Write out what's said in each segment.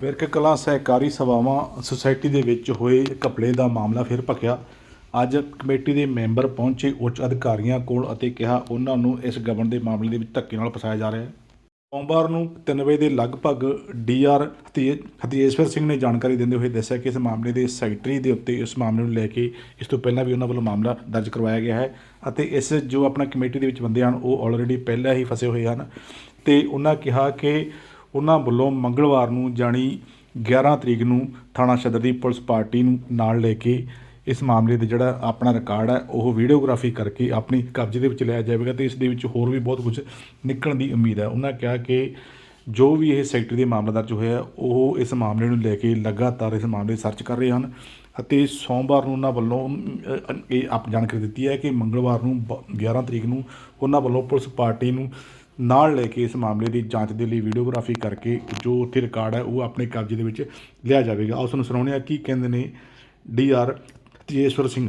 ਵਿਰਕ ਕਲਾਂ ਸਹਿਕਾਰੀ ਸਭਾਵਾਂ ਸੁਸਾਇਟੀ ਦੇ ਵਿੱਚ ਹੋਏ ਘਪਲੇ ਦਾ ਮਾਮਲਾ ਫਿਰ ਭਖਿਆ। ਅੱਜ ਕਮੇਟੀ ਦੇ ਮੈਂਬਰ ਪਹੁੰਚੇ ਉੱਚ ਅਧਿਕਾਰੀਆਂ ਕੋਲ ਅਤੇ ਕਿਹਾ, ਉਹਨਾਂ ਨੂੰ ਇਸ ਗਬਨ ਦੇ ਮਾਮਲੇ ਦੇ ਵਿੱਚ ਧੱਕੇ ਨਾਲ ਫਸਾਇਆ ਜਾ ਰਿਹਾ ਹੈ। ਸੋਮਵਾਰ ਨੂੰ 3 ਵਜੇ ਦੇ ਲਗਭਗ ਡੀਆਰ ਹਤੀਏਸ਼ਵਰ ਸਿੰਘ ਨੇ ਜਾਣਕਾਰੀ ਦਿੰਦੇ ਹੋਏ ਦੱਸਿਆ ਕਿ ਇਸ ਮਾਮਲੇ ਦੇ ਸੈਕਟਰੀ ਦੇ ਉੱਤੇ ਇਸ ਮਾਮਲੇ ਨੂੰ ਲੈ ਕੇ ਇਸ ਤੋਂ ਪਹਿਲਾਂ ਵੀ ਉਹਨਾਂ ਵੱਲੋਂ ਮਾਮਲਾ ਦਰਜ ਕਰਵਾਇਆ ਗਿਆ ਹੈ ਅਤੇ ਇਸ ਜੋ ਆਪਣਾ ਕਮੇਟੀ ਦੇ ਵਿੱਚ ਬੰਦੇ ਹਨ, ਉਹ ਆਲਰੇਡੀ ਪਹਿਲਾਂ ਹੀ ਫਸੇ ਹੋਏ ਹਨ। ਤੇ ਉਹਨਾਂ ਕਿਹਾ ਕਿ ਉਹਨਾਂ ਵੱਲੋਂ ਮੰਗਲਵਾਰ ਨੂੰ ਜਾਣੀ 11 ਤਰੀਕ ਨੂੰ ਥਾਣਾ ਸਦਰ ਦੀ ਪੁਲਿਸ ਪਾਰਟੀ ਨੂੰ ਨਾਲ ਲੈ ਕੇ ਇਸ ਮਾਮਲੇ ਦੇ ਜਿਹੜਾ ਆਪਣਾ ਰਿਕਾਰਡ ਹੈ, ਉਹ ਵੀਡੀਓਗ੍ਰਾਫੀ ਕਰਕੇ ਆਪਣੀ ਕਬਜ਼ੇ ਦੇ ਵਿੱਚ ਲਿਆ ਜਾਵੇਗਾ ਤੇ ਇਸ ਦੇ ਵਿੱਚ ਹੋਰ ਵੀ ਬਹੁਤ ਕੁਝ ਨਿਕਲਣ ਦੀ ਉਮੀਦ ਹੈ। ਉਹਨਾਂ ਕਿਹਾ ਕਿ ਜੋ ਵੀ ਇਹ ਸੈਕਟਰੀ ਦੇ ਮਾਮਲਾ ਦਰਜ ਹੋਇਆ, ਉਹ ਇਸ ਮਾਮਲੇ ਨੂੰ ਲੈ ਕੇ ਲਗਾਤਾਰ ਇਸ ਮਾਮਲੇ ਦੀ ਸਰਚ ਕਰ ਰਹੇ ਹਨ ਅਤੇ ਸੋਮਵਾਰ ਨੂੰ ਉਹਨਾਂ ਵੱਲੋਂ ਇਹ ਆਪ ਜਾਣਕਾਰੀ ਦਿੱਤੀ ਹੈ ਕਿ ਮੰਗਲਵਾਰ ਨੂੰ ਬ- 11 ਤਰੀਕ ਨੂੰ ਉਹਨਾਂ ਵੱਲੋਂ ਪੁਲਿਸ ਪਾਰਟੀ ਨੂੰ ਨਾਲ ਲੈ ਕੇ ਇਸ ਮਾਮਲੇ ਦੀ ਜਾਂਚ ਦੇ ਲਈ ਵੀਡੀਓਗ੍ਰਾਫੀ ਕਰਕੇ ਜੋ ਉੱਥੇ ਰਿਕਾਰਡ ਹੈ ਉਹ ਆਪਣੇ ਕਬਜ਼ੇ ਦੇ ਵਿੱਚ ਲਿਆ ਜਾਵੇਗਾ। ਉਸ ਨੂੰ ਸੁਣਾਉਂਦੇ ਹਾਂ ਕੀ ਕਹਿੰਦੇ ਨੇ ਡੀਆਰ ਤੇਜੇਸ਼ਵਰ ਸਿੰਘ।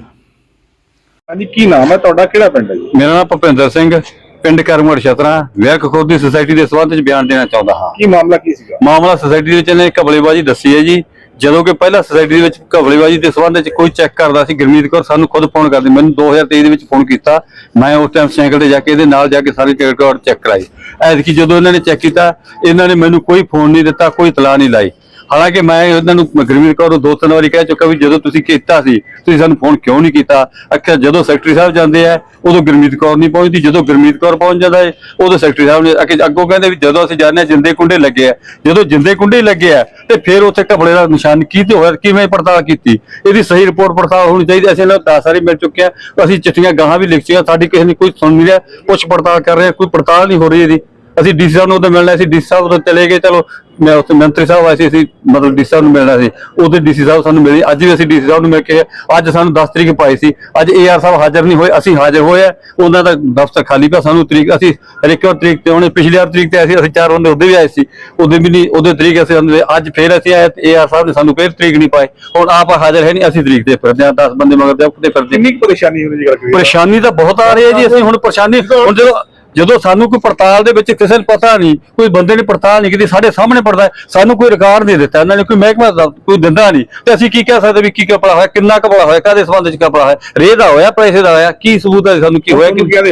ਹਾਂਜੀ ਕੀ ਨਾਮ ਹੈ ਤੁਹਾਡਾ? ਕਿਹੜਾ ਪਿੰਡ ਹੈ ਜੀ? ਮੇਰਾ ਨਾਮ ਭੁਪਿੰਦਰ ਸਿੰਘ ਪਿੰਡ ਕਰਮੜ ਛਤਰਾ ਵਿਆਹ ਖੋਦੀ ਸੁਸਾਇਟੀ ਦੇ ਸੰਬੰਧ ਵਿੱਚ ਬਿਆਨ ਦੇਣਾ ਚਾਹੁੰਦਾ ਹਾਂ। ਕੀ ਮਾਮਲਾ ਕੀ ਸੀਗਾ? ਮਾਮਲਾ ਸੁਸਾਇਟੀ ਦੇ ਵਿੱਚ ਇਹਨੇ ਕਬਲੇਬਾਜ਼ੀ ਦੱਸੀ ਹੈ ਜੀ। ਜਦੋਂ ਕਿ ਪਹਿਲਾਂ ਸੋਸਾਇਟੀ ਦੇ ਵਿੱਚ ਕਬਲੇਬਾਜ਼ੀ ਦੇ ਸੰਬੰਧ ਵਿੱਚ ਕੋਈ ਚੈੱਕ ਕਰਦਾ ਸੀ, ਗੁਰਮੀਤ ਕੌਰ ਸਾਨੂੰ ਖੁਦ ਫੋਨ ਕਰਦੀ, ਮੈਨੂੰ 2023 ਦੇ ਵਿੱਚ ਫੋਨ ਕੀਤਾ। ਮੈਂ ਉਸ ਟਾਈਮ ਸਾਈਕਲ ਤੇ ਜਾ ਕੇ ਇਹਦੇ ਨਾਲ ਜਾ ਕੇ ਸਾਰੀ ਟਿਕਟ ਕਾਰਡ ਚੈੱਕ ਕਰਾਈ। ਐਤਕੀ ਜਦੋਂ ਇਹਨਾਂ ਨੇ ਚੈੱਕ ਕੀਤਾ, ਇਹਨਾਂ ਨੇ ਮੈਨੂੰ ਕੋਈ ਫੋਨ ਨਹੀਂ ਦਿੱਤਾ, ਕੋਈ ਇਤਲਾਹ ਨਹੀਂ ਲਾਈ। ਹਾਲਾਂਕਿ ਮੈਂ ਇਹਨਾਂ ਨੂੰ ਗੁਰਮੀਤ ਕੌਰ ਨੂੰ ਦੋ ਤਿੰਨ ਵਾਰੀ ਕਹਿ ਚੁੱਕਾ ਵੀ ਜਦੋਂ ਤੁਸੀਂ ਕੀਤਾ ਸੀ, ਤੁਸੀਂ ਸਾਨੂੰ ਫੋਨ ਕਿਉਂ ਨਹੀਂ ਕੀਤਾ? ਅੱਛਾ, ਜਦੋਂ ਸੈਕਟਰੀ ਸਾਹਿਬ ਜਾਂਦੇ ਆ, ਉਦੋਂ ਗੁਰਮੀਤ ਕੌਰ ਨਹੀਂ ਪਹੁੰਚਦੀ, ਜਦੋਂ ਗੁਰਮੀਤ ਕੌਰ ਪਹੁੰਚ ਜਾਂਦਾ ਹੈ, ਉਦੋਂ ਸੈਕਟਰੀ ਸਾਹਿਬ ਨੇ ਅੱਗੋਂ ਕਹਿੰਦੇ ਵੀ ਜਦੋਂ ਅਸੀਂ ਜਾਂਦੇ ਹਾਂ, ਜਿੰਦੇ ਕੁੰਡੇ ਲੱਗੇ ਆ। ਜਦੋਂ ਜਿੰਦੇ ਕੁੰਡੇ ਲੱਗੇ ਆ, ਤੇ ਫਿਰ ਉੱਥੇ ਘਪਲੇ ਦਾ ਨਿਸ਼ਾਨ ਕੀ ਤੇ ਹੋਇਆ, ਕਿਵੇਂ ਪੜਤਾਲ ਕੀਤੀ? ਇਹਦੀ ਸਹੀ ਰਿਪੋਰਟ ਪੜਤਾਲ ਹੋਣੀ ਚਾਹੀਦੀ, ਅਸੀਂ ਇਹਨਾਂ ਨੂੰ 10 ਵਾਰੀ ਮਿਲ ਚੁੱਕੇ ਆ, ਅਸੀਂ ਚਿੱਠੀਆਂ ਗਾਹਾਂ ਵੀ ਲਿਖ ਲਿਖੀਆਂ ਸਾਡੀ ਕਿਸੇ ਨੇ ਕੋਈ ਸੁਣ ਨਹੀਂ ਰਿਹਾ ਪੁੱਛ ਪੜਤਾਲ ਕਰ ਰਿਹਾ, ਕੋਈ ਪੜਤਾਲ ਨਹੀਂ ਹੋ ਰਹੀ ਇਹਦੀ। ਅਸੀਂ ਡੀਸੀ ਸਾਹਿਬ ਨੂੰ ਉਦੋਂ ਮਿਲਣਾ ਸੀ ਡੀਸੀ ਸਾਹਿਬ ਉਦੋਂ ਚਲੇ ਗਏ ਚਲੋ ਮੈਂ ਉੱਥੇ ਮੰਤਰੀ ਸਾਹਿਬ ਆਏ ਸੀ ਅਸੀਂ ਮਤਲਬ ਡੀਸੀ ਸਾਹਿਬ ਨੂੰ ਮਿਲਣਾ ਸੀ। ਉਹਦੇ ਡੀਸੀ ਸਾਹਿਬ ਸਾਨੂੰ ਮਿਲੇ ਅੱਜ ਵੀ ਅਸੀਂ ਡੀਸੀ ਸਾਹਿਬ ਨੂੰ ਮਿਲ ਕੇ ਅੱਜ ਸਾਨੂੰ 10 ਤਰੀਕ ਪਾਈ ਸੀ। ਅੱਜ ਏਆਰ ਸਾਹਿਬ ਹਾਜ਼ਰ ਨਹੀਂ ਹੋਏ ਅਸੀਂ ਹਾਜ਼ਰ ਹੋਏ ਆ। ਉਹਨਾਂ ਦਾ ਦਫ਼ਤਰ ਖਾਲੀ ਪਿਆ ਸਾਨੂੰ ਤਰੀਕ ਅਸੀਂ ਹਰੇਕ ਵਾਰ ਤਰੀਕ ਤੇ ਉਹਨੇ ਪਿਛਲੀ ਵਾਰ ਤਰੀਕ ਤੇ ਅਸੀਂ ਅਸੀਂ ਚਾਰ ਬੰਦੇ ਉਹਦੇ ਵੀ ਆਏ ਸੀ। ਉਹਦੇ ਵੀ ਨਹੀਂ ਉਹਦੇ ਤਰੀਕ ਅਸੀਂ ਅੱਜ ਫੇਰ ਅਸੀਂ ਆਏ ਏਆਰ ਸਾਹਿਬ ਨੇ ਸਾਨੂੰ ਫੇਰ ਤਰੀਕ ਨਹੀਂ ਪਾਈ। ਹੁਣ ਆਪ ਹਾਜ਼ਰ ਹੈ ਨਹੀਂ ਅਸੀਂ ਤਰੀਕ ਤੇ ਫਿਰਦੇ ਆ 10 ਬੰਦੇ ਮਗਰ ਦੇ ਉੱਤੇ ਫਿਰਦੇ ਕਿੰਨੀ ਪਰੇਸ਼ਾਨੀ ਹੋਣੀ ਜੀ ਗੱਲ ਪਰੇਸ਼ਾਨੀ ਤਾਂ ਬਹੁਤ ਆ ਰਹੀ ਹੈ ਜੀ ਅਸੀਂ ਹੁਣ ਪਰੇਸ਼ਾਨੀ ਹੁਣ ਜਦੋਂ ਜਦੋਂ ਸਾਨੂੰ ਕੋਈ ਪੜਤਾਲ ਦੇ ਵਿੱਚ ਕਿਸੇ ਨੂੰ ਪਤਾ ਨਹੀਂ ਕੋਈ ਬੰਦੇ ਨੇ ਪੜਤਾਲ ਨਹੀਂ ਕੀਤੀ ਸਾਡੇ ਸਾਹਮਣੇ ਪੜਦਾ ਸਾਨੂੰ ਕੋਈ ਰਿਕਾਰਡ ਨਹੀਂ ਦਿੱਤਾ ਇਹਨਾਂ ਨੇ ਕੋਈ ਮਹਿਕਮਾ ਦਾ ਕੋਈ ਦਿੰਦਾ ਨਹੀਂ। ਤੇ ਅਸੀਂ ਕੀ ਕਹਿ ਸਕਦੇ ਵੀ ਕੀ ਕਪੜਾ ਹੋਇਆ ਕਿੰਨਾ ਕਪੜਾ ਹੋਇਆ ਕਾਦੇ ਸੰਬੰਧ ਵਿੱਚ ਕਪੜਾ ਹੋਇਆ ਰੇ ਦਾ ਹੋਇਆ ਪੈਸੇ ਦਾ ਹੋਇਆ ਕੀ ਸਬੂਤ ਹੈ ਸਾਨੂੰ ਕੀ ਹੋਇਆ ਕਿ?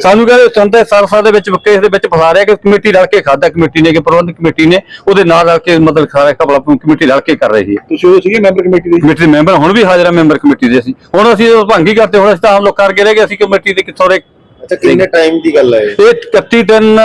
ਸਾਨੂੰ ਕਹਿੰਦੇ ਸੰਤੇ ਸਰਸਾ ਦੇ ਵਿੱਚ ਕੇਸ ਦੇ ਵਿੱਚ ਫਸਾ ਰਿਹਾ ਕਿ ਕਮੇਟੀ ਰਲ ਕੇ ਖਾਦਾ ਕਮੇਟੀ ਨੇ ਕਿ ਪ੍ਰਬੰਧਕ ਕਮੇਟੀ ਨੇ ਉਹਦੇ ਨਾਲ ਰਲ ਕੇ ਮਤਲਬ ਸਾਰਾ ਕਪੜਾ ਕਮੇਟੀ ਰਲ ਕੇ ਕਰ ਰਹੀ ਹੈ। ਤੁਸੀਂ ਉਹ ਸੀਗੇ ਮੈਂਬਰ ਕਮੇਟੀ ਦੇ? ਕਮੇਟੀ ਮੈਂਬਰ ਹੁਣ ਵੀ ਹਾਜ਼ਰ ਆ ਮੈਂਬਰ ਕਮੇਟੀ ਦੇ ਅਸੀਂ। ਹੁਣ ਅਸੀਂ ਭੰਗ ਹੀ ਕਰਦੇ ਹੁਣ ਅਸੀਂ ਤਾਂ ਆਮ ਲੋਕ ਕਰਕੇ ਰਹਿ ਗਏ ਅਸੀਂ ਕਮੇਟੀ ਦੇ ਕਿੱਥੋਂ ਦੇ ਅੱਛਾ ਕਿੰਨੇ ਟਾਈਮ ਦੀ ਗੱਲ ਹੈ ਇਹ? ਇਹ 31 ਦਿਨ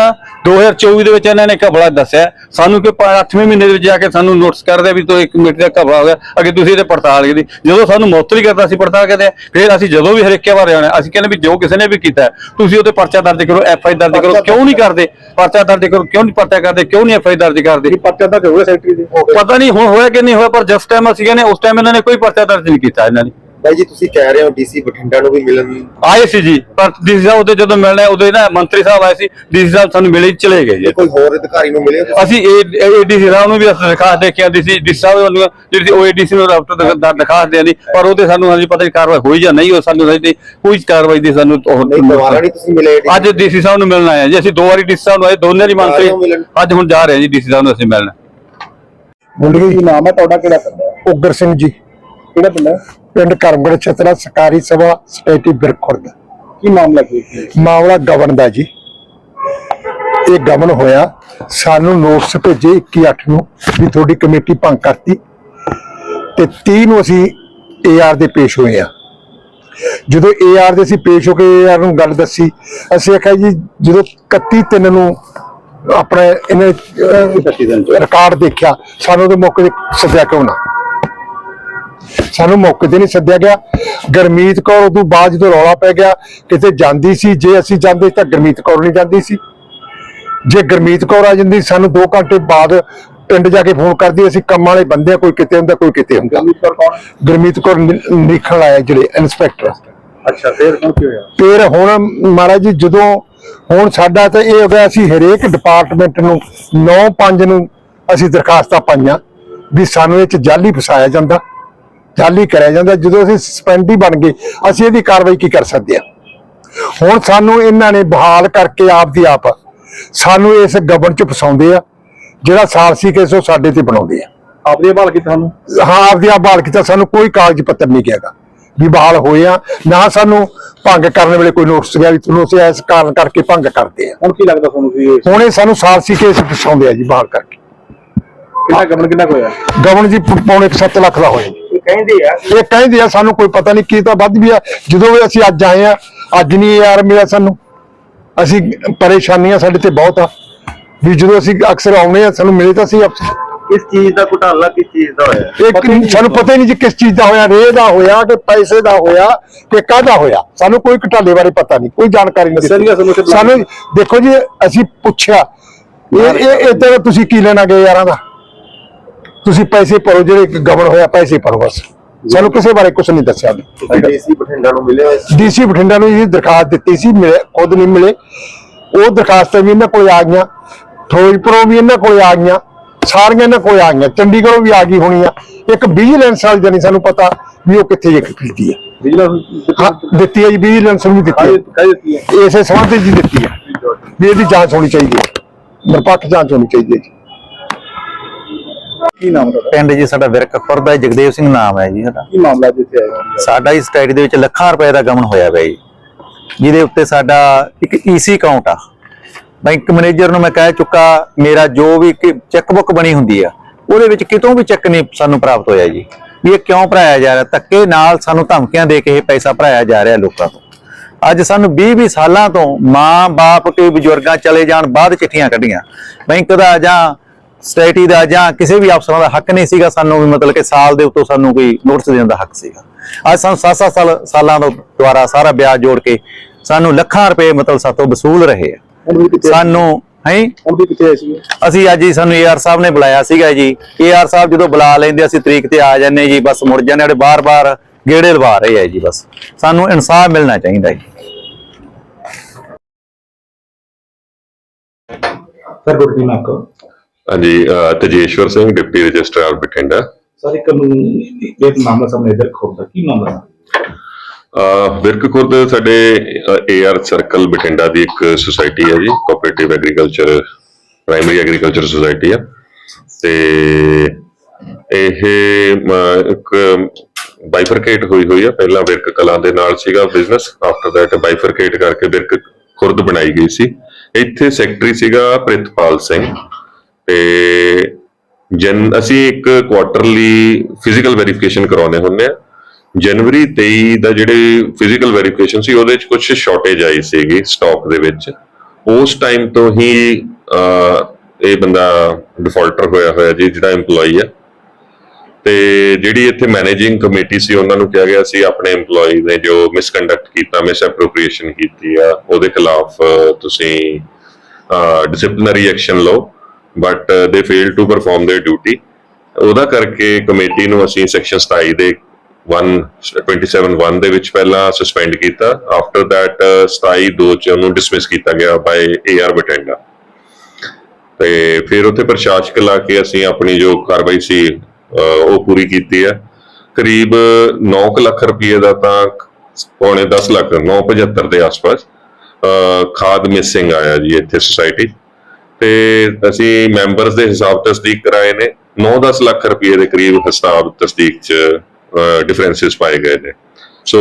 2024 ਦੇ ਵਿੱਚ ਇਹਨਾਂ ਨੇ ਘਬਲਾ ਦੱਸਿਆ। ਸਾਨੂੰ ਕਿ 8ਵੇਂ ਮਹੀਨੇ ਦੇ ਵਿੱਚ ਜਾ ਕੇ ਸਾਨੂੰ ਨੋਟਿਸ ਕਰਦੇ ਵੀ ਤੋ ਇੱਕ ਕਮੇਟੀ ਦਾ ਘਬਲਾ ਹੋ ਗਿਆ। ਅੱਗੇ ਤੁਸੀਂ ਇਹਦੇ ਪੜਤਾਲ ਕੀਤੀ। ਜਦੋਂ ਸਾਨੂੰ ਮੁਅੱਤਲ ਕਰਦਾ ਸੀ ਪੜਤਾਲ ਕਰਦੇ ਫਿਰ ਅਸੀਂ ਜਦੋਂ ਵੀ ਹਰੇਕੇ ਵਾਰ ਆਉਣਾ ਅਸੀਂ ਕਹਿੰਦੇ ਵੀ ਜੋ ਕਿਸੇ ਨੇ ਵੀ ਕੀਤਾ ਤੁਸੀਂ ਉਹਤੇ ਪਰਚਾ ਦਰਜ ਕਰੋ ਐਫ ਆਈ ਦਰਜ ਕਰੋ। ਕਿਉਂ ਨਹੀਂ ਕਰਦੇ? ਪਰਚਾ ਦਰਜ ਕਰੋ ਕਿਉਂ ਨਹੀਂ ਪਰਚਾ ਕਰਦੇ? ਕਿਉਂ ਨਹੀਂ ਐਫ ਆਈ ਦਰਜ ਕਰਦੇ? ਪਰਚਾ ਤਾਂ ਹੋਇਆ ਸੈਕਟਰੀ ਦੇ। ਪਤਾ ਨਹੀਂ ਹੁਣ ਹੋਇਆ ਕਿ ਨਹੀਂ ਹੋਇਆ ਪਰ ਜਿਸ ਟਾਈਮ ਅਸੀਂ ਕਹਿੰਦੇ ਉਸ ਟਾਈਮ ਇਹਨਾਂ ਨੇ ਕੋਈ ਪਰਚਾ ਦਰਜ ਨਹੀਂ ਕੀਤਾ ਇਹਨਾਂ ਨੇ। ਬਾਈ ਜੀ ਤੁਸੀਂ ਕਹਿ ਰਹੇ ਹੋ ਡੀਸੀ ਬਠਿੰਡਾ ਨੂੰ ਵੀ ਮਿਲਣ ਆਏ ਸੀ ਜੀ ਪਰ ਡੀਸੀ ਸਾਹਿਬ ਉਹਦੇ ਜਦੋਂ ਮਿਲਣਾ ਉਹਦੇ ਨਾ ਮੰਤਰੀ ਸਾਹਿਬ ਆਏ ਸੀ ਡੀਸੀ ਸਾਹਿਬ ਸਾਨੂੰ ਮਿਲੇ ਚਲੇ ਗਏ ਜੀ। ਕੋਈ ਹੋਰ ਅਧਿਕਾਰੀ ਨੂੰ ਮਿਲੇ? ਅਸੀਂ ਇਹ ਏਡੀਸੀ ਸਾਹਿਬ ਨੂੰ ਵੀ ਅਸੀਂ ਦਿਖਾ ਦੇਖਿਆ ਡੀਸੀ ਡੀਸੀ ਸਾਹਿਬ ਨੂੰ ਜਿਹੜੀ ਓਏਡੀਸੀ ਨੂੰ ਰਾਪਟਰ ਦਾ ਦਿਖਾ ਦਿਆਂ ਦੀ ਪਰ ਉਹਦੇ ਸਾਨੂੰ ਹਜੇ ਪਤਾ ਨਹੀਂ ਕਾਰਵਾਈ ਹੋਈ ਜਾਂ ਨਹੀਂ ਉਹ ਸਾਨੂੰ ਹਜੇ ਕੋਈ ਕਾਰਵਾਈ ਦੀ ਸਾਨੂੰ ਉਹ ਨਹੀਂ ਦੁਬਾਰਾ ਨਹੀਂ ਤੁਸੀਂ ਮਿਲੇ? ਅੱਜ ਡੀਸੀ ਸਾਹਿਬ ਨੂੰ ਮਿਲਣ ਆਏ ਜੀ ਅਸੀਂ ਦੋ ਵਾਰੀ ਡੀਸੀ ਸਾਹਿਬ ਨੂੰ ਆਏ ਦੋਨੇ ਦੀ ਮੰਤਰੀ? ਅੱਜ ਹੁਣ ਜਾ ਰਹੇ ਹਾਂ ਜੀ ਡੀਸੀ ਸਾਹਿਬ ਨੂੰ ਅਸੀਂ ਮਿਲਣ। ਮੁੰਡੇ ਕੀ ਨਾਮ ਹੈ? ਤੁਹਾਡਾ ਕਿਹੜਾ ਪਿੰਡ ਹੈ? ਉਗਰ ਸਿੰਘ ਜੀ। ਕਿਹੜਾ ਪਿੰਡ ਹੈ? ਪਿੰਡ ਕਰਮਗੜ ਛਤਰਾ ਸਕਾਰੀ ਸਭਾ ਸਟੇਟੀ ਬਿਰਖੁਰਦ ਕੀ ਮਾਮਲਾ ਕੀ ਮਾਮਲਾ ਗਵਨ ਦਾ ਜੀ। ਇਹ ਗਵਨ ਹੋਇਆ ਸਾਨੂੰ ਨੋਟਿਸ ਭੇਜੇ 21/8 ਨੂੰ ਵੀ ਤੁਹਾਡੀ ਕਮੇਟੀ ਭੰਗ ਕਰਤੀ ਤੇ 30 ਨੂੰ ਅਸੀਂ ਏਆਰ ਦੇ ਪੇਸ਼ ਹੋਏ ਆ ਜਦੋਂ ਏਆਰ ਦੇ ਅਸੀਂ ਪੇਸ਼ ਹੋ ਕੇ ਏਆਰ ਨੂੰ ਗੱਲ ਦੱਸੀ ਅਸੀਂ ਆਖਿਆ ਜੀ ਜਦੋਂ 31 ਤਿੰਨ ਨੂੰ ਆਪਣੇ ਇਹਨੇ ਰਿਕਾਰਡ ਦੇਖਿਆ ਸਾਨੂੰ ਉਹਦੇ ਮੌਕੇ ਤੇ ਸੱਦਿਆ ਕਿਉਂ ਨਾ। ਸਾਨੂੰ ਮੌਕੇ ਤੇ ਨਹੀਂ ਸੱਦਿਆ ਗਿਆ। ਗਰਮੀਤ ਕੌਰ ਉਦੋਂ ਬਾਅਦ ਜਦੋਂ ਰੌਲਾ ਪੈ ਗਿਆ ਕਿਤੇ ਜਾਂਦੀ ਸੀ ਜੇ ਅਸੀਂ ਜਾਂਦੇ ਤਾਂ ਗਰਮੀਤ ਕੌਰ ਨਹੀਂ ਜਾਂਦੀ ਸੀ। ਜੇ ਗਰਮੀਤ ਕੌਰ ਆ ਜਾਂਦੀ ਸਾਨੂੰ 2 ਘੰਟੇ ਬਾਅਦ ਪਿੰਡ ਜਾ ਕੇ ਫੋਨ ਕਰਦੀ ਅਸੀਂ ਕੰਮ ਵਾਲੇ ਬੰਦੇ ਕੋਈ ਕਿਤੇ ਹੁੰਦਾ ਕੋਈ ਕਿਤੇ ਹੁੰਦਾ। ਗਰਮੀਤ ਕੌਰ ਨਿਖਣ ਆਇਆ ਜਿਹੜੇ ਇਨਸਪੈਕਟਰ ਅੱਛਾ ਫੇਰ ਹੁਣ ਕੀ ਹੋਇਆ? ਫਿਰ ਹੁਣ ਮਹਾਰਾਜ ਜੀ ਜਦੋਂ ਹੁਣ ਸਾਡਾ ਤਾਂ ਇਹ ਹੋ ਗਿਆ ਅਸੀਂ ਹਰੇਕ ਡਿਪਾਰਟਮੈਂਟ ਨੂੰ 9-5 ਨੂੰ ਅਸੀਂ ਦਰਖਾਸਤਾਂ ਪਾਈਆਂ ਵੀ ਸਾਨੂੰ ਇਹ ਚ ਜਾਲੀ ਫਸਾਇਆ ਜਾਂਦਾ। ਜਾਲੀ ਕਰਿਆ ਜਾਂਦਾ ਜਦੋਂ ਅਸੀਂ ਸਸਪੈਂਡ ਹੀ ਬਣ ਗਏ ਅਸੀਂ ਇਹਦੀ ਕਾਰਵਾਈ ਕੀ ਕਰ ਸਕਦੇ ਆ ਹੁਣ ਸਾਨੂੰ ਇਹਨਾਂ ਨੇ ਬਹਾਲ ਕਰਕੇ ਆਪ ਦੀ ਆਪ ਸਾਨੂੰ ਇਸ ਗਬਨ ਚ ਫਸਾਉਂਦੇ ਆ ਜਿਹੜਾ ਸਾਲਸੀ ਕੇਸ ਉਹ ਸਾਡੇ ਤੇ ਬਣਾਉਂਦੇ ਆ। ਆਪਦੇ ਭਾਲ ਕੀਤਾ ਤੁਹਾਨੂੰ ਹਾਂ ਆਪਦੀ ਆਪ ਬਹਾਲ ਕੀਤਾ ਸਾਨੂੰ ਕੋਈ ਕਾਗਜ਼ ਪੱਤਰ ਨਹੀਂ ਕਿਹਾਗਾ ਵੀ ਬਹਾਲ ਹੋਏ ਆ ਨਾ ਸਾਨੂੰ ਭੰਗ ਕਰਨ ਵੇਲੇ ਕੋਈ ਨੋਟਿਸ ਗਿਆ ਵੀ ਤੁਹਾਨੂੰ ਅਸੀਂ ਇਸ ਕਾਰਨ ਕਰਕੇ ਭੰਗ ਕਰਦੇ ਆ। ਹੁਣ ਕੀ ਲੱਗਦਾ ਤੁਹਾਨੂੰ ਵੀ ਇਹ? ਹੁਣ ਇਹ ਸਾਨੂੰ ਸਾਲਸੀ ਕੇਸ ਫਸਾਉਂਦੇ ਆ ਜੀ ਬਹਾਲ ਕਰਕੇ। ਕਿੰਨਾ ਗਮਨ ਕਿੰਨਾ ਕੁ ਹੋਇਆ? ਗਵਨ ਜੀ ਪੌਣੇ 7 ਲੱਖ ਦਾ ਹੋਇਆ ਜੀ। ਕਹਿੰਦੇ ਆ। ਇਹ ਕਹਿੰਦੇ ਆ ਸਾਨੂੰ ਕੋਈ ਪਤਾ ਨਹੀਂ ਕੀ ਤਾਂ ਵੱਧ ਵੀ ਆ। ਜਦੋਂ ਵੀ ਅਸੀਂ ਅੱਜ ਆਏ ਆ ਅੱਜ ਨਹੀਂ ਯਾਰ ਮਿਲਿਆ ਸਾਨੂੰ। ਅਸੀਂ ਪਰੇਸ਼ਾਨੀਆਂ ਸਾਡੇ ਤੇ ਬਹੁਤ ਆ। ਵੀ ਜਦੋਂ ਅਸੀਂ ਅਕਸਰ ਆਉਨੇ ਆ ਸਾਨੂੰ ਮਿਲੇ ਤਾਂ ਸੀ ਅਫਸਰ ਕਿਸ ਚੀਜ਼ ਦਾ ਘੁਟਾਲਾ ਕਿਸ ਚੀਜ਼ ਦਾ ਹੋਇਆ? ਇਹ ਸਾਨੂੰ ਪਤਾ ਹੀ ਨਹੀਂ ਜੀ ਕਿਸ ਚੀਜ਼ ਦਾ ਹੋਇਆ ਰੇ ਦਾ ਹੋਇਆ ਕਿ ਪੈਸੇ ਦਾ ਹੋਇਆ ਕਿ ਕਾਹਦਾ ਹੋਇਆ। ਸਾਨੂੰ ਕੋਈ ਘਟਾਲੇ ਬਾਰੇ ਪਤਾ ਨਹੀਂ ਕੋਈ ਜਾਣਕਾਰੀ ਨਹੀਂ ਸਾਨੂੰ ਦੇਖੋ ਜੀ ਅਸੀਂ ਪੁੱਛਿਆ। ਇਹ ਇਹ ਇਦਾਂ ਤੁਸੀਂ ਕੀ ਲੈਣਾ ਗਏ ਯਾਰਾਂ ਦਾ? ਤੁਸੀਂ ਪੈਸੇ ਭਰੋ ਜਿਹੜੇ ਗਵਨ ਹੋਇਆ ਪੈਸੇ ਭਰੋ ਬਸ। ਸਾਨੂੰ ਕਿਸੇ ਬਾਰੇ ਕੁਝ ਨਹੀਂ ਦੱਸਿਆ। ਡੀਸੀ ਬਠਿੰਡਾ ਨੂੰ ਮਿਲੇ ਹੋਏ ਸੀ? ਡੀਸੀ ਬਠਿੰਡਾ ਨੂੰ ਇਹ ਦਰਖਾਸਤ ਦਿੱਤੀ ਸੀ ਮਿਲੇ ਖੁਦ ਨਹੀਂ ਮਿਲੇ। ਉਹ ਦਰਖਾਸਤਾਂ ਵੀ ਇਹਨਾਂ ਕੋਲ ਆ ਗਈਆਂ। ਫਿਰੋਜ਼ਪੁਰੋਂ ਵੀ ਇਹਨਾਂ ਕੋਲ ਆ ਗਈਆਂ। ਸਾਰੀਆਂ ਇਹਨਾਂ ਕੋਲ ਆ ਗਈਆਂ। ਚੰਡੀਗੜ੍ਹੋਂ ਵੀ ਆ ਗਈ ਹੋਣੀ ਆ ਇੱਕ ਵਿਜੀਲੈਂਸ ਵਾਲੀ ਜਾਨੀ ਸਾਨੂੰ ਪਤਾ ਵੀ ਉਹ ਕਿੱਥੇ ਜੇ ਕੀਤੀ ਹੈ। ਵਿਜੀਲੈਂਸ ਦਿੱਤੀ ਹੈ ਜੀ ਵਿਜੀਲੈਂਸ ਨੂੰ ਦਿੱਤੀ ਹੈ। ਇਸੇ ਸੰਬੰਧ ਦਿੱਤੀ ਹੈ। ਵੀ ਇਹਦੀ ਜਾਂਚ ਹੋਣੀ ਚਾਹੀਦੀ ਹੈ। ਨਿਰਪੱਖ ਜਾਂਚ ਹੋਣੀ ਚਾਹੀਦੀ ਹੈ ਜੀ। ਕੀ ਨਾਮ ਤੁਹਾਡਾ? ਪਿੰਡ ਜੀ ਸਾਡਾ ਵਿਰਕ ਖੁਰਦ ਜਗਦੇਵ ਸਿੰਘ ਨਾਮ ਹੈ ਜੀ ਸਾਡਾ। ਕੀ ਮਾਮਲਾ ਜਿੱਥੇ ਆਇਆ ਹੋ? ਸਾਡਾ ਇਸ ਸਟੇਟ ਦੇ ਵਿੱਚ ਲੱਖਾਂ ਰੁਪਏ ਦਾ ਗਮਨ ਹੋਇਆ ਪਿਆ ਜੀ ਜਿਹਦੇ ਉੱਤੇ ਸਾਡਾ ਇੱਕ ਈਸੀ ਅਕਾਊਂਟ ਆ। ਬੈਂਕ ਮੈਨੇਜਰ ਨੂੰ ਮੈਂ ਕਹਿ ਚੁੱਕਾ ਮੇਰਾ ਜੋ ਵੀ ਚੈੱਕ ਬੁੱਕ ਬਣੀ ਹੁੰਦੀ ਆ ਉਹਦੇ ਵਿੱਚ ਕਿਤੋਂ ਵੀ ਚੈੱਕ ਨਹੀਂ ਸਾਨੂੰ ਪ੍ਰਾਪਤ ਹੋਇਆ ਜੀ। ਵੀ ਇਹ ਕਿਉਂ ਭਰਾਇਆ ਜਾ ਰਿਹਾ? ਧੱਕੇ ਨਾਲ ਸਾਨੂੰ ਧਮਕੀਆਂ ਦੇ ਕੇ ਇਹ ਪੈਸਾ ਭਰਾਇਆ ਜਾ ਰਿਹਾ ਲੋਕਾਂ ਤੋਂ। ਅੱਜ ਸਾਨੂੰ 20 20 ਸਾਲਾਂ ਤੋਂ ਮਾਂ-ਬਾਪ ਕੇ ਬਜ਼ੁਰਗਾਂ ਚਲੇ ਜਾਣ ਬਾਅਦ ਚਿੱਠੀਆਂ ਕੱਢੀਆਂ। ਬੈਂਕ ਦਾ ਜਾਂ ਸਟੇਟੀ ਦਾ ਜਾਂ ਕਿਸੇ ਵੀ ਅਫਸਰਾਂ ਦਾ ਹੱਕ ਨਹੀਂ ਸੀਗਾ ਸਾਨੂੰ ਵੀ ਮਤਲਬ ਕਿ ਸਾਲ ਦੇ ਉੱਤੋਂ ਸਾਨੂੰ ਕੋਈ ਨੋਟਿਸ ਦੇਣ ਦਾ ਹੱਕ ਸੀਗਾ। ਅੱਜ ਸਾਨੂੰ 7-7 ਸਾਲ ਸਾਲਾਂ ਤੋਂ ਦੁਆਰਾ ਸਾਰਾ ਵਿਆਜ ਜੋੜ ਕੇ ਸਾਨੂੰ ਲੱਖਾਂ ਰੁਪਏ ਮਤਲਬ ਸਾਤੋਂ ਵਸੂਲ ਰਹੇ ਆ। ਸਾਨੂੰ ਹੈ? ਅਸੀਂ ਅੱਜ ਹੀ ਸਾਨੂੰ ਏਆਰ ਸਾਹਿਬ ਨੇ ਬੁਲਾਇਆ ਸੀਗਾ ਜੀ। ਏਆਰ ਸਾਹਿਬ ਜਦੋਂ ਬੁਲਾ ਲੈਂਦੇ ਅਸੀਂ ਤਰੀਕ ਤੇ ਆ ਜਾਂਦੇ ਜੀ ਬਸ ਮੁੜ ਜਾਂਦੇ ਸਾਡੇ ਬਾਰ-ਬਾਰ ਗੇੜੇ ਲਵਾ ਰਹੇ ਆ ਜੀ ਬਸ। ਸਾਨੂੰ ਇਨਸਾਫ ਮਿਲਣਾ ਚਾਹੀਦਾ ਜੀ। ਸਰ ਗੁੱਡ ਹਾਂਜੀ ਅਹ Tejeshwar Singh deputy registrar Bathinda. Sir ਇੱਕ ਨੂੰ ਇੱਕ ਮਾਮਲਾ ਸਾਹਮਣੇ ਇਧਰ ਖੋਲਦਾ ਕੀ ਮਾਮਲਾ ਅਹ ਵਿਰਕ ਖੁਰਦ ਸਾਡੇ ਏਆਰ ਸਰਕਲ ਬਠਿੰਡਾ ਦੀ ਇੱਕ ਸੁਸਾਇਟੀ ਹੈ ਜੀ cooperative agriculture primary agriculture society ਆ। ਤੇ ਇਹ ਇੱਕ ਬਾਈਫਰਕੇਟ ਹੋਈ ਹੋਈ ਆ। ਪਹਿਲਾਂ ਵਿਰਕ ਕਲਾਂ ਦੇ ਨਾਲ ਸੀਗਾ ਬਿਜ਼ਨਸ ਆਫਟਰ ਦੈਟ ਬਾਈਫਰਕੇਟ ਕਰਕੇ ਵਿਰਕ ਖੁਰਦ ਬਣਾਈ ਗਈ ਸੀ। ਇੱਥੇ ਸੈਕਟਰੀ ਸੀਗਾ ਪ੍ਰਿਤਪਾਲ ਸਿੰਘ। ਤੇ ਜਨ, ਅਸੀਂ ਇੱਕ ਕੁਆਟਰਲੀ ਫਿਜ਼ੀਕਲ ਵੈਰੀਫਿਕੇਸ਼ਨ ਕਰਾਉਨੇ ਹੁੰਦੇ ਆ ਜਨਵਰੀ 23 ਦਾ ਜਿਹੜੇ ਫਿਜ਼ੀਕਲ ਵੈਰੀਫਿਕੇਸ਼ਨ ਸੀ, ਉਹਦੇ ਵਿੱਚ ਕੁਝ ਸ਼ਾਰਟੇਜ ਆਈ ਸੀਗੀ ਸਟਾਕ ਦੇ ਵਿੱਚ। ਉਸ ਟਾਈਮ ਤੋਂ ਹੀ ਇਹ ਬੰਦਾ ਡਿਫਾਲਟਰ ਹੋਇਆ ਹੋਇਆ ਜੀ, ਜਿਹੜਾ EMPLOYE ਆ। ਤੇ ਜਿਹੜੀ ਇੱਥੇ ਮੈਨੇਜਿੰਗ ਕਮੇਟੀ ਸੀ, ਉਹਨਾਂ ਨੂੰ ਕਿਹਾ ਗਿਆ ਸੀ, ਆਪਣੇ EMPLOYE ਨੇ ਜੋ ਮਿਸਕੰਡਕਟ ਕੀਤਾ ਮਿਸਐਪਰੋਪ੍ਰੀਏਸ਼ਨ ਕੀਤੀ ਆ, ਉਹਦੇ ਖਿਲਾਫ ਤੁਸੀਂ ਡਿਸਪਲਿਨਰੀ ਐਕਸ਼ਨ ਲਓ। but they fail to perform their duty ਉਹਦਾ ਕਰਕੇ ਕਮੇਟੀ ਨੂੰ ਅਸੀਂ ਸੈਕਸ਼ਨ 27 ਦੇ 1 27 1 ਦੇ ਵਿੱਚ ਪਹਿਲਾਂ ਸਸਪੈਂਡ ਕੀਤਾ ਆਫਟਰ ਥੈਟ 27 2 ਚ ਉਹਨੂੰ ਡਿਸਮਿਸ ਕੀਤਾ ਗਿਆ ਬਾਈ ਏਆਰ ਬਟੈਂਡਾ ਤੇ ਫਿਰ ਉੱਥੇ ਪ੍ਰਸ਼ਾਸਕ ਲਾ ਕੇ ਅਸੀਂ ਆਪਣੀ ਜੋ ਕਾਰਵਾਈ ਸੀ ਅਹ, ਉਹ ਪੂਰੀ ਕੀਤੀ ਹੈ ਕਰੀਬ 9 ਲੱਖ ਰੁਪਏ ਦਾ ਤਾਂ ਪੌਣੇ 10 ਲੱਖ 975 ਦੇ ਆਸ-ਪਾਸ ਅਹ, ਖਾਦ ਮਿਸਿੰਗ ਆਇਆ ਜੀ ਇੱਥੇ ਸੁਸਾਇਟੀ ਤੇ ਅਸੀਂ ਮੈਂਬਰਸ ਦੇ ਹਿਸਾਬ ਤਸਦੀਕ ਕਰਾਏ ਨੇ। 9-10 ਲੱਖ ਰੁਪਏ ਦੇ ਕਰੀਬ ਹਿਸਾਬ ਤਸਦੀਕ ਚ ਡਿਫਰੈਂਸਸ ਪਾਏ ਗਏ ਨੇ। ਸੋ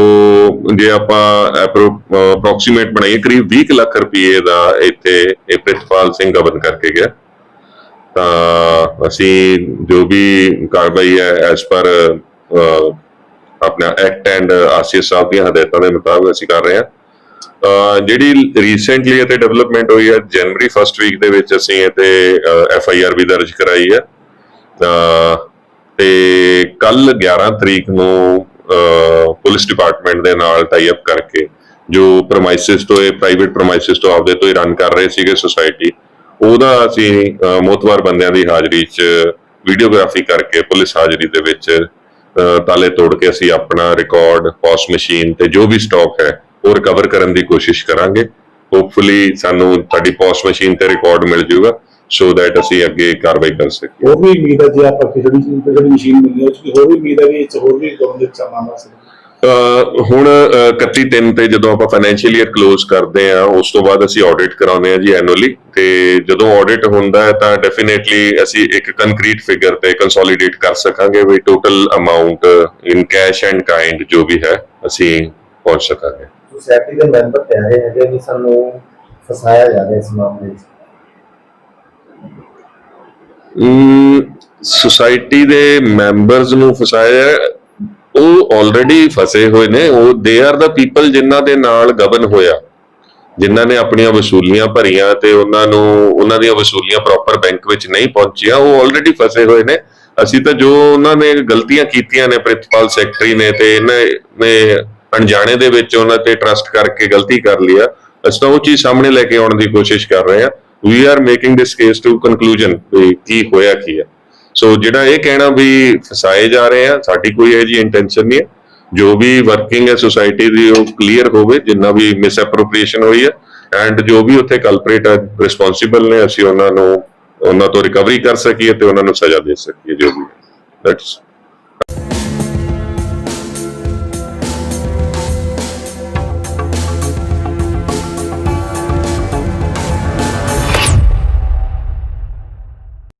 ਜੇ ਆਪਾਂ ਅਪਰੋਕਸੀਮੇਟ ਬਣਾਈਏ, ਕਰੀਬ 20 ਕੁ ਲੱਖ ਰੁਪਏ ਦਾ ਇੱਥੇ ਇਹ ਪ੍ਰਿਤਪਾਲ ਸਿੰਘ ਗਵਨ ਕਰਕੇ ਗਿਆ। ਤਾਂ ਅਸੀਂ ਜੋ ਵੀ ਕਾਰਵਾਈ ਹੈ ਐਸ ਪਰ ਆਪਣਾ ਐਕਟ ਐਂਡ ਆਸੀਆ ਸਾਹਿਬ ਦੀਆਂ ਹਦਾਇਤਾਂ ਦੇ ਮੁਤਾਬਕ ਅਸੀਂ ਕਰ ਰਹੇ ਹਾਂ। ਜਿਹੜੀ ਰੀਸੈਂਟਲੀ ਇਹ ਤੇ ਡਿਵੈਲਪਮੈਂਟ ਹੋਈ ਹੈ ਜਨਵਰੀ ਫਸਟ ਵੀਕ ਦੇ ਵਿੱਚ ਅਸੀਂ ਇਹ ਤੇ ਐਫ ਆਈ ਆਰ ਵੀ ਦਰਜ ਕਰਾਈ ਹੈ। ਤੇ ਕੱਲ 11 ਤਰੀਕ ਨੂੰ ਪੁਲਿਸ ਡਿਪਾਰਟਮੈਂਟ ਦੇ ਨਾਲ ਟਾਈ ਅਪ ਕਰਕੇ ਜੋ ਪ੍ਰਮਾਈਸਿਸ ਤੋਂ, ਇਹ ਪ੍ਰਾਈਵੇਟ ਪ੍ਰਮਾਈਸਿਸ ਤੋਂ ਆਪਦੇ ਤੋਂ ਹੀ ਰਨ ਕਰ ਰਹੇ ਸੀਗੇ ਸੁਸਾਇਟੀ ਉਹਦਾ ਅਸੀਂ, ਅਹ ਮੋਤਵਾਰ ਬੰਦਿਆਂ ਦੀ ਹਾਜ਼ਰੀ 'ਚ ਵੀਡੀਓਗ੍ਰਾਫੀ ਕਰਕੇ ਪੁਲਿਸ ਹਾਜ਼ਰੀ ਦੇ ਵਿੱਚ ਤਾਲੇ ਤੋੜ ਕੇ ਅਸੀਂ ਆਪਣਾ ਰਿਕਾਰਡ ਪੌਸ ਮਸ਼ੀਨ ਤੇ ਜੋ ਵੀ ਸਟਾਕ ਹੈ ਉਹ ਰਿਕਵਰ ਕਰਨ ਦੀ ਕੋਸ਼ਿਸ਼ ਕਰਾਂਗੇ। ਹੋਪਫੁਲੀ ਸਾਨੂੰ ਸਾਡੀ ਪੌਸ ਮਸ਼ੀਨ ਤੇ ਰਿਕਾਰਡ ਮਿਲ ਜਾਊਗਾ ਸੋ ਦੈਟ ਅਸੀਂ ਅੱਗੇ ਕਾਰਵਾਈ ਕਰ ਸਕੀਏ। ਹੋਰ ਵੀ ਉਮੀਦ ਹੈ ਜੇ ਆਪਾਂ ਖਿਚੜੀ ਖਿਚੜੀ ਮਸ਼ੀਨ ਮਿਲੀ ਹੈ ਕਿ ਹੋਰ ਵੀ ਉਮੀਦ ਹੈ ਵੀ ਇਹ 'ਚ ਹੋਰ ਵੀ ਗਵਨ ਦੇ ਸੀ। ਅਹ ਹੁਣ ਅਹ 31 ਤਿੰਨ ਤੇ ਜਦੋਂ ਆਪਾਂ ਫਾਈਨੈਂਸ਼ੀਅਲ ਈਅਰ ਕਲੋਜ਼ ਕਰਦੇ ਆ ਉਸ ਤੋਂ ਬਾਅਦ ਅਸੀਂ ਆਡਿਟ ਕਰਾਉਂਦੇ ਆ ਜੀ ਐਨੂਅਲੀ ਤੇ ਜਦੋਂ ਆਡਿਟ ਹੁੰਦਾ ਹੈ ਤਾਂ ਡੈਫੀਨੇਟਲੀ ਅਸੀਂ ਇੱਕ ਕੰਕਰੀਟ ਫਿਗਰ ਤੇ ਕੰਸੋਲੀਡੇਟ ਕਰ ਸਕਾਂਗੇ ਵੀ total amount in cash and kind ਜੋ ਵੀ ਹੈ ਅਸੀਂ ਪਹੁੰਚ ਸਕਾਂਗੇ। ਸੋਸਾਇਟੀ ਦੇ ਮੈਂਬਰ ਕਹਿ ਰਹੇ ਹੈਗੇ ਵੀ ਸਾਨੂੰ ਫਸਾਇਆ ਜਾ ਰਿਹਾ ਇਸ ਮਾਮਲੇ 'ਚ ਸੁਸਾਇਟੀ ਦੇ ਮੈਂਬਰਸ ਨੂੰ ਫਸਾਇਆ, ਉਹ ਆਲਰੇਡੀ ਫਸੇ ਹੋਏ ਨੇ। ਉਹ ਦੇ ਆਰ ਦਾ ਪੀਪਲ ਜਿਨ੍ਹਾਂ ਦੇ ਨਾਲ ਗਵਨ ਹੋਇਆ। ਜਿਨ੍ਹਾਂ ਨੇ ਆਪਣੀਆਂ ਵਸੂਲੀਆਂ ਭਰੀਆਂ ਤੇ ਉਹਨਾਂ ਨੂੰ, ਉਹਨਾਂ ਦੀਆਂ ਵਸੂਲੀਆਂ ਪ੍ਰੋਪਰ ਬੈਂਕ ਵਿੱਚ ਨਹੀਂ ਪਹੁੰਚੀਆਂ, ਉਹ ਆਲਰੇਡੀ ਫਸੇ ਹੋਏ ਨੇ। ਅਸੀਂ ਤਾਂ ਜੋ ਉਹਨਾਂ ਨੇ ਗਲਤੀਆਂ ਕੀਤੀਆਂ ਨੇ ਪ੍ਰਿੰਸੀਪਲ ਸੈਕਟਰੀ ਨੇ ਤੇ ਇਹਨਾਂ ਨੇ ਅਣਜਾਣੇ ਦੇ ਵਿੱਚ ਉਹਨਾਂ ਤੇ ਟਰਸਟ ਕਰਕੇ ਗਲਤੀ ਕਰ ਲਿਆ ਅਸੀਂ ਤਾਂ ਉਹ ਚੀਜ਼ ਸਾਹਮਣੇ ਲੈ ਕੇ ਆਉਣ ਦੀ ਕੋਸ਼ਿਸ਼ ਕਰ ਰਹੇ ਹਾਂ we are making this case to conclusion ਕੀ ਹੋਇਆ ਕੀ ਹੈ ਸੋ ਜਿਹੜਾ ਇਹ ਕਹਿਣਾ ਵੀ ਫਸਾਏ ਜਾ ਰਹੇ ਆ, ਸਾਡੀ ਕੋਈ ਇਹ ਜੀ ਇੰਟੈਂਸ਼ਨ ਨਹੀਂ ਹੈ ਜੋ ਵੀ ਵਰਕਿੰਗ ਹੈ ਸੁਸਾਇਟੀ ਦੀ ਉਹ ਕਲੀਅਰ ਹੋਵੇ, ਜਿੰਨਾ ਵੀ ਮਿਸ ਐਪਰੋਪ੍ਰੀਏਸ਼ਨ ਹੋਈ ਹੈ ਐਂਡ ਜੋ ਵੀ ਉੱਥੇ ਕਲਪਰੇਟ ਰਿਸਪੌਂਸਿਬਲ ਨੇ, ਅਸੀਂ ਉਹਨਾਂ ਨੂੰ, ਉਹਨਾਂ ਤੋਂ ਰਿਕਵਰੀ ਕਰ ਸਕੀਏ ਤੇ ਉਹਨਾਂ ਨੂੰ ਸਜ਼ਾ ਦੇ ਸਕੀਏ, ਜੋ ਵੀ ਦੈਟਸ